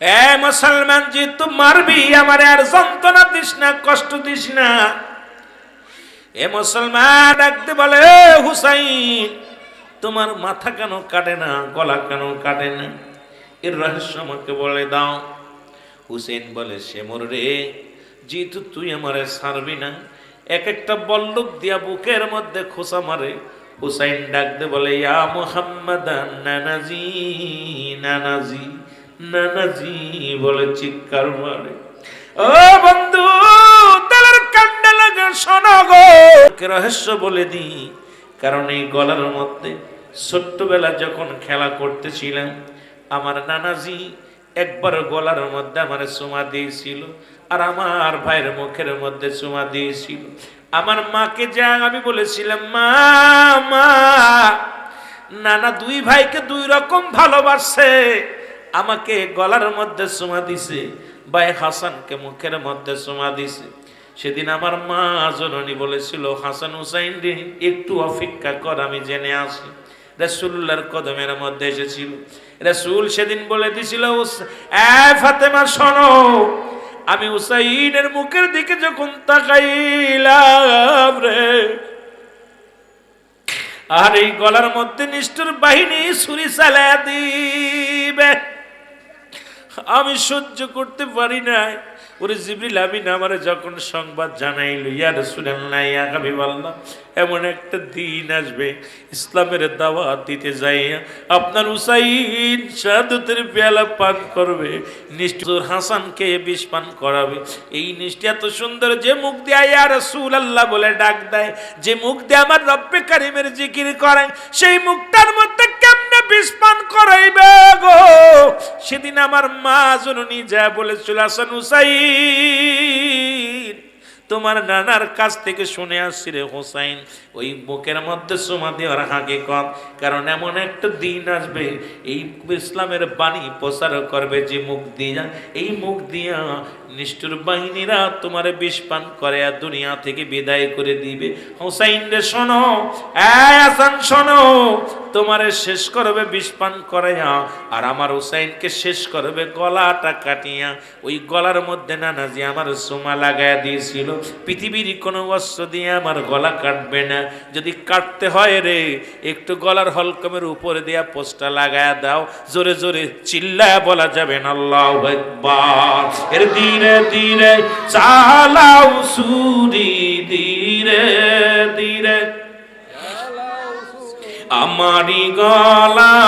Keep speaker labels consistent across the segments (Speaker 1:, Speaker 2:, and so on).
Speaker 1: এ মুসলমান যে তুই মারবি, আমার আর যন্ত্রণা দিস না, কষ্ট দিস না। এ মুসলমান ডাকতে বলে, "এ হুসাইন, তোমার মাথা কেন কাটে না, গলা কেন কাটে না? এর রহস্য আমাকে বলে দাও। হুসেন বলে, সে মোর রে, যেহেতু তুই আমারে সারবি না এক একটা বল্লুক দিয়া বুকের মধ্যে খোসা মারে। হুসাইন ডাকতে বলে, ইয়া মোহাম্মদ নানাজি নানাজি। নানাজি বলে চিৎকার মারে। ও বন্ধু, তালার কান্ডা লাগে শোনো গো। রহস্য বলে দি কারণ এই গলার মধ্যে ছোট্টবেলা যখন খেলা করতেছিলাম, আমার নানাজি একবার গলার মধ্যে আমার চুমা দিয়েছিল আর আমার ভাইয়ের মুখের মধ্যে চুমা দিয়েছিল। আমার মাকে যা আমি বলেছিলাম, মা মা, নানা দুই ভাইকে দুই রকম ভালোবাসে আমাকে গলার মধ্যে চুমা দিছে, ভাই হাসানকে মুখের মধ্যে চুমা দিছে। সেদিন আমার মা জননী বলেছিল, হাসান হুসাইন একটু অপেক্ষা কর, আমি জেনে আসি। রাসূলুল্লাহর কদমের মধ্যে এসেছিল। রাসূল সেদিন বলে দিছিল ফাতেমা, শোনো, আমি হুসাইনের মুখের দিকে যখন তাকাইলাম রে, আর এই গলার মধ্যে নিষ্ঠুর বাহিনী ছুরি চালা দিবে। আমি সহ্য করতে পারি নাই। ওরে জিবরিল আমিন আমারে যখন সংবাদ জানাইল, ইয়া রাসূলুল্লাহ, ইয়া হাবিবাল্লাহ, এমন একটা দিন আসবে, ইসলামের দাওয়াত দিতে যাই আপনার হুসাইন শাহাদতের পেয়ালা পান করবে নিষ্ঠুর হাসানকে বিষ পান করাবে। এই নিষ্ঠি এত সুন্দর যে মুখ দিয়ে ইয়া আল্লাহ বলে ডাক দেয়, যে মুখ দিয়ে আমার রব্বে কারিমের জিকির করে সেই মুখটার মধ্যে কেমনে বিষ পান করাইবে? সেদিন আমার মা জননী যা বলেছিল হাসান হুসাইন তোমার নানার কাছ থেকে শুনে আসছি রে হোসাইন। ওই বুকের মধ্যে সোমা দেওয়ার হাগে কম কারণ এমন একটা দিন আসবে, এই ইসলামের বাণী প্রচার করবে যে মুখ দিয়া, এই মুখ দিয়া নিষ্ঠুর বাহিনীরা তোমার বিষ পান করে আর দুনিয়া থেকে বিদায় করে দিবে। হোসাইন রে, শোনো, এই শোনো, তোমারে শেষ করবে বিষ পান করাইয়া, আর আমার হুসাইনকে শেষ করবে গলাটা কাটিয়া। ওই গলার মধ্যে নানা যে আমার সোমা লাগাইয়া দিয়েছিল। পৃথিবীর কোনো অস্ত্র দিয়ে আমার গলা কাটবে না। যদি কাটতে হয় রে, একটু গলার হলকমের উপরে দিয়া পোস্টটা লাগায়া দাও। জোরে জোরে চিল্লায় বলা যাবে না, আল্লাহ এর ধীরে ধীরে চালাও সুরি, ধীরে ধীরে। আমারি গলায়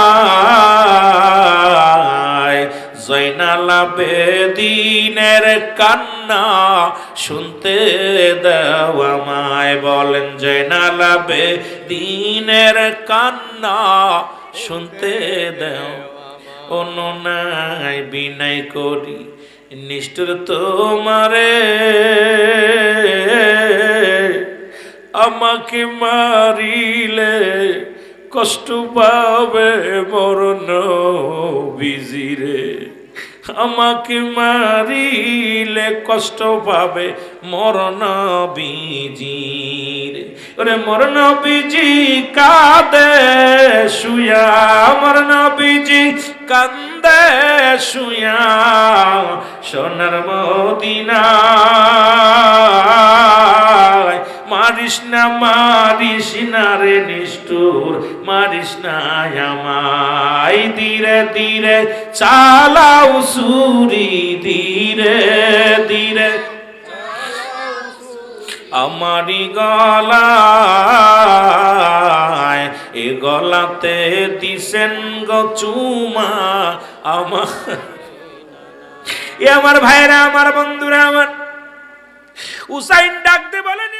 Speaker 1: জৈনালা বেদিনের কান্না শুনতে দাও আমায়, বলেন জৈনালা দিনের কান্না, শুনতে দাও অনুনায় বিনয় করি, নিষ্ঠুর তোমারে। আমাকে মারিলে কষ্ট পাবে মরণ বিজিরে আমাকে মারিলে কষ্ট পাবে মরণ বিজির ওরে মরণ বিজি কাঁদে, শুয়া। মরণ বিজি কান্দে শুয়া। সোনার মদিনা মারিস না মারিস না রে নিষ্ঠুর, মারিস না আমায়। ধীরে ধীরে চালাও সুরি, ধীরে ধীরে। আমারি গলায়, এ গলাতে দিছেন গো চুমা আমার। এ আমার ভাইরা, আমার বন্ধুরা, আমার। উসাইন ডাকতে বলেন